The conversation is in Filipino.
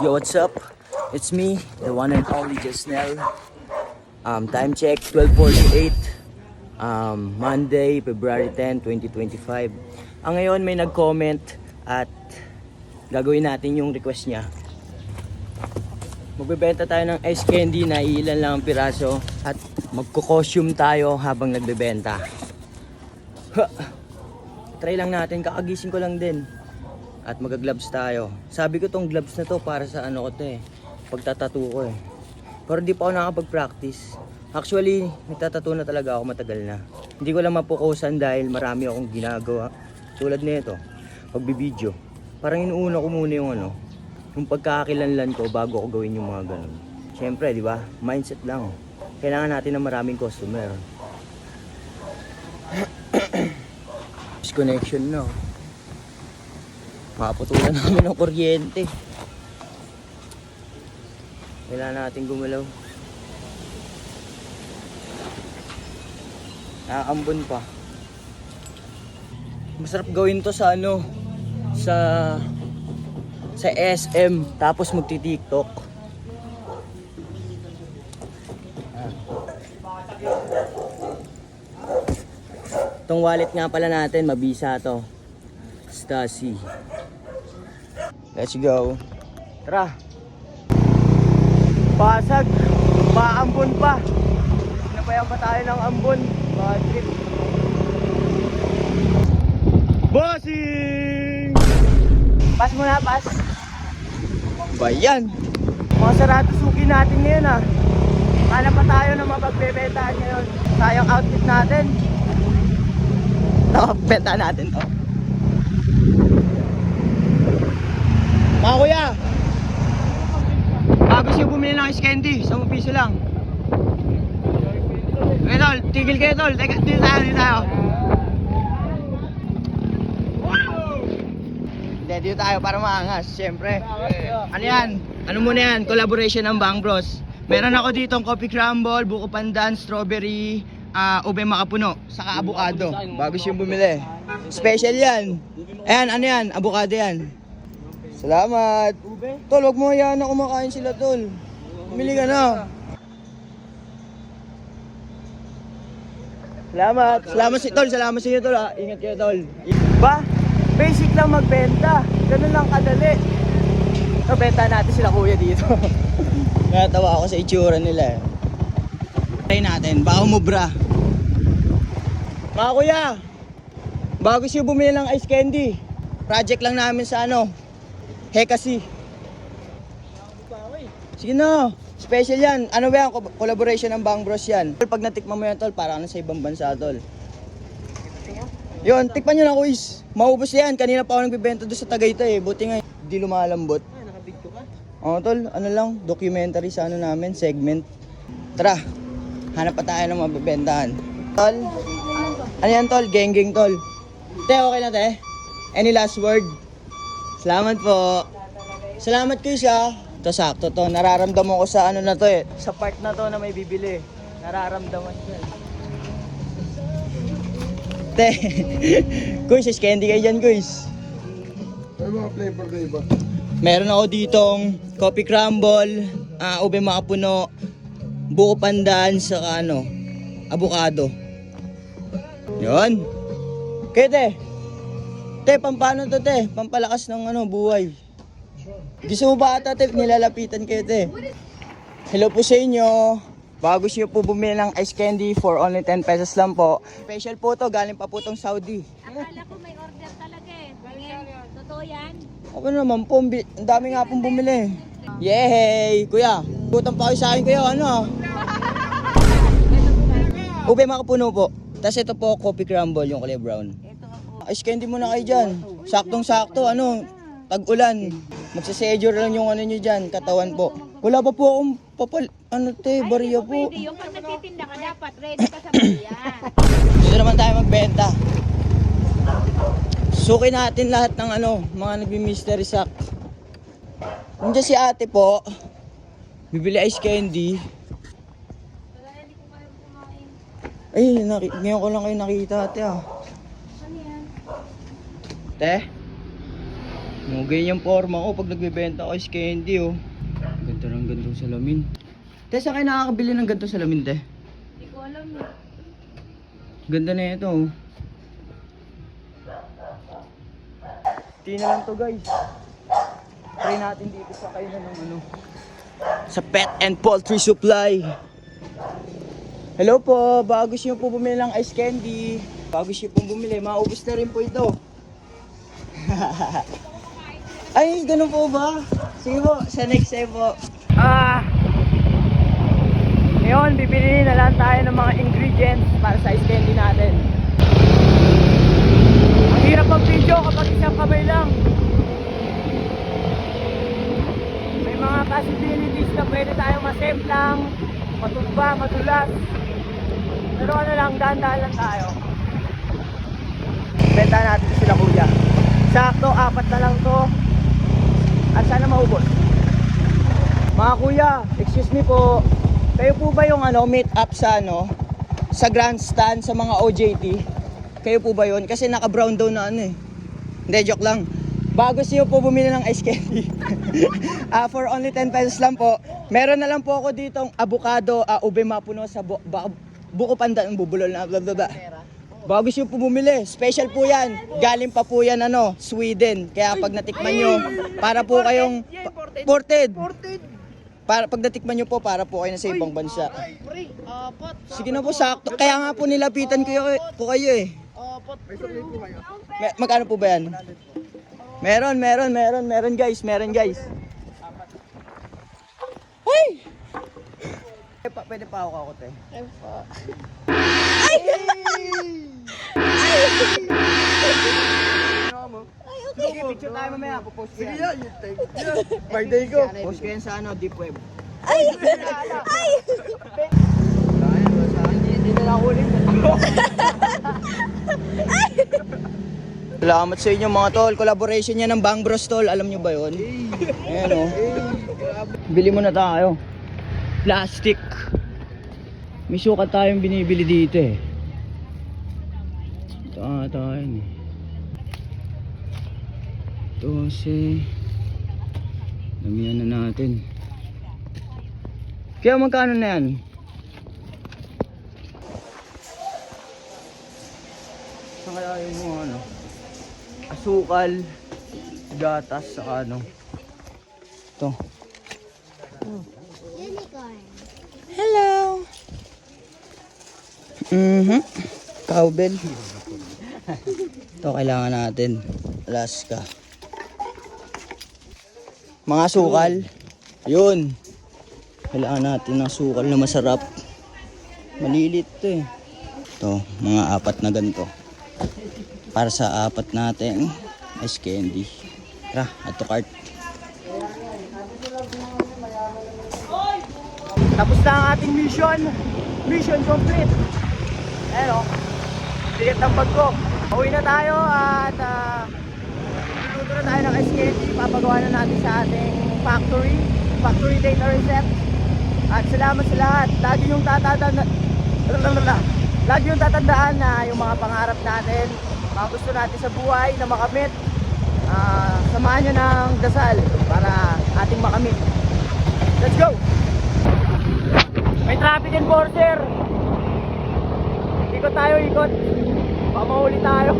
Yo, what's up? It's me, the one and only Jasnel. Um, time check, 12.48. Um, Monday, February 10, 2025. Ang ngayon may nag-comment at gagawin natin yung request niya. Magbebenta tayo ng ice candy na ilan lang ang piraso at magko-costume tayo habang nagbebenta. Ha! Try lang natin, kakagising ko lang din. At magagloves tayo. Sabi ko tong gloves na to para sa ano ko to eh. Pagtatato ko eh. Pero di pa ako nakapag-practice. Actually, nagtatato na talaga ako matagal na. Hindi ko lang mapukusan dahil marami akong ginagawa. Tulad nito, pagbibideo. Parang inuuna ko muna yung ano, yung pagkakakilanlan ko bago ko gawin yung mga ganun. Siyempre, di ba? Mindset lang. Kailangan natin ng maraming customer. Disconnection na. oh. Maputulan namin ng kuryente. Kailangan natin gumalaw. Nakakambon pa. Masarap gawin to sa ano, sa sa SM tapos magti-TikTok. Itong wallet nga pala natin, mabisa to. Stasi. Let's go. Tara. Basag. Paambon pa. Napayan pa tayo ng ambon. Bad trip. Bossing! Pas muna, pas. Bayan. Mga sarado suki natin ngayon ah. Hanap pa tayo ng mapagbebentahan ngayon. Sayang outfit natin. Ito, benta natin to. Mga kuya! Bago siya bumili ng ice candy, 10 piso lang. Okay, tol, tigil kayo tol. Teka, dito tayo, dito tayo. Hindi, dito tayo para maangas, syempre. Ano yan? Ano muna yan? Collaboration ng Bang Bros. Meron ako dito ang coffee crumble, buko pandan, strawberry, ah ube makapuno, saka avocado. Bago siyang bumili. Special yan. Ayan, ano yan? Avocado yan. Salamat. Tol, wag mo hayaan na kumakain sila, tol. Bumili ka na. Salamat. Salamat si Tol. Salamat sa iyo, Tol. Ingat kayo, Tol. Ba? Basic lang magbenta. Ganun lang kadali. So, benta natin sila kuya dito. Natawa ako sa itsura nila. eh. Try natin. Baka umubra. Mga kuya, bago siya bumili ng ice candy, project lang namin sa ano, Hekasi. Sige na, special yan. Ano ba yan? Co- Collaboration ng Bang Bros yan. Pag natikman mo yan, tol, parang ano sa ibang bansa, tol. Yun, tikpan nyo na, kuis. Maubos yan. Kanina pa ako nagbibenta doon sa Tagaytay eh. Buti nga, hindi lumalambot. Ay, nakabidyo ka? Oo, tol. Ano lang, documentary sa ano namin, segment. Tara, hanap pa tayo ng mabibentahan. Tol, ano yan, tol? Geng-geng, tol. Te, okay na, te? Any last word? Salamat po. Salamat kuis ah. Ito sakto to. Nararamdaman ko sa ano na to eh. Sa part na to na may bibili. Nararamdaman ko eh. Te. kuis, is candy kayo dyan kuis. Ano mga flavor na iba? Meron ako ditong coffee crumble, ah ube makapuno, buko pandan, saka ano, avocado. Yun. Kaya te, te, pampano to te? Pampalakas ng ano, buhay. Gusto mo ba ata te, nilalapitan kayo te? Hello po sa inyo. Bago siyo po bumili ng ice candy for only 10 pesos lang po. Special po to, galing pa po tong Saudi. Akala ko may order talaga eh. Tingin, totoo yan? Ako naman po, ang dami nga pong bumili. Yay! Kuya, butang pa kayo sa akin kayo, ano? Ube makapuno po. Tapos ito po, coffee crumble, yung kulay brown. Ice candy muna kayo dyan. Saktong-sakto, ano, tag-ulan. Magsasedure lang yung ano nyo dyan, katawan po. Wala pa po akong papal, ano te, bariya po. Pwede yung pag nagtitinda ka dapat, ready ka sa bayan. Dito naman tayo magbenta. Suki natin lahat ng ano, mga nagbi-mystery sack. Nandiyan si ate po. Bibili ice candy. Ay, naki- ngayon ko lang kayo nakita ate ah. Ano yan? Te? Mga ganyan forma ko pag nagbebenta ako is candy oh. Ganda ng ganito salamin. Te, saan kayo nakakabili ng ganito salamin, te? Hindi ko alam eh. Ganda na ito oh. Tingnan na lang to guys. Try natin dito sa kayo ng ano. Sa Pet and Poultry Supply. Hello po, bago nyo po bumili ng ice candy. Bago nyo po bumili, maubos na rin po ito. Ay, ganun po ba? Sige po, sa next time po. Ah, ngayon, bibili na lang tayo ng mga ingredients para sa ice candy natin. Ang hirap mag-video kapag isang kamay lang. May mga possibilities na pwede tayong masemplang, matumba, madulas. Pero ano lang, dahan-dahan lang tayo. Benta natin sila kuya. Sakto, apat na lang to. At sana maubos. Mga kuya, excuse me po. Kayo po ba yung ano, meet up sa ano, sa grandstand sa mga OJT? Kayo po ba yun? Kasi naka-brown daw na ano eh. Hindi, joke lang. Bago siyo po bumili ng ice candy. Ah, for only 10 pesos lang po. Meron na lang po ako ditong avocado, uh, ube mapuno sa bu- ba- buko pandan, bubulol na blah, blah, blah. Bago siyo po bumili, special po yan. Galing pa po yan ano, Sweden. Kaya pag natikman nyo, para po kayong ported. Para pag natikman nyo po, para po kayo na sa ibang bansa. Sige na po, sakto. Kaya nga po nilapitan ko kayo, po kayo eh. Me- magkano po ba yan? Meron, meron, meron, meron guys, meron guys. Ay! Pwede pa, pwede pa ako ako, te. Sige, picture tayo mamaya. Popost ko yan. Sige yan, you take yan. Birthday ko. Post ko yan sa ano, deep web. Ay! Ay! Wala yan, wala sa. Hindi- na ako ulit. Salamat sa inyo mga tol. Collaboration niya ng Bang Bros tol. Alam nyo ba yun? Ayan o. Bili mo na tayo. Plastic. May sukat tayong binibili dito eh. Ito ata yun eh. 12. Damihan na natin. Kaya magkano na yan? Saan kaya yung mga ano? Asukal, gatas, saka ano? Ito. Hello! Mhm. Cowbell. Ito kailangan natin. Alaska. Mga sukal. Yun. Kailangan natin ng sukal na masarap. Malilit to eh. Ito, mga apat na ganito. Para sa apat natin ice candy. Tara, ato cart. Tapos na ang ating mission. Mission complete. Ayan o. Tigat ng bag ko. Uwi na tayo at ah, na tayo ng candy. Papagawa na natin sa ating factory. Factory data reset. At salamat sa lahat. Lagi yung tatandaan Lagi yung tatandaan na yung mga pangarap natin, mga gusto natin sa buhay na makamit. ah, samahan nyo ng dasal para ating makamit. Let's go! May traffic enforcer! Ikot tayo, ikot. Baka mahuli tayo.